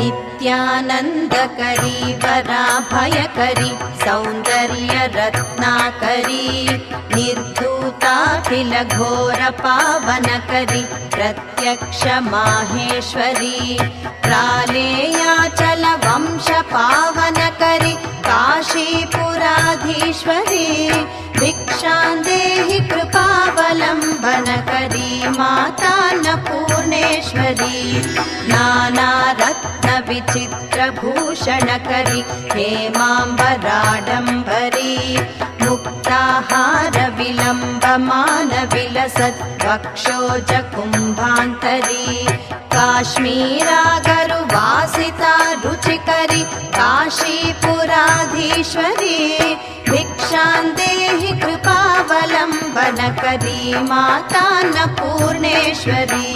नित्यानन्दकरी वराभयकरी सौन्दर्यरत्नाकरी निर्धूताखिलघोरपावनकरी प्रत्यक्ष माहेश्वरी प्रालेयाचलवंशपावनकरी काशीपुराधीश्वरी भिक्षां देहि कृपावलम्बनकरी माता न पूर्णेश्वरी नानारत्नविचित्रभूषणकरि हेमाम्बराडम्बरी मुक्ताहारविलम्बमानविलसत् वक्षोज कुम्भान्तरी काश्मीरागरुवासिता रुचिकरि काशीपुराधीश्वरी भिक्षां देहि कृपावलम्बनकरी माता न पूर्णेश्वरी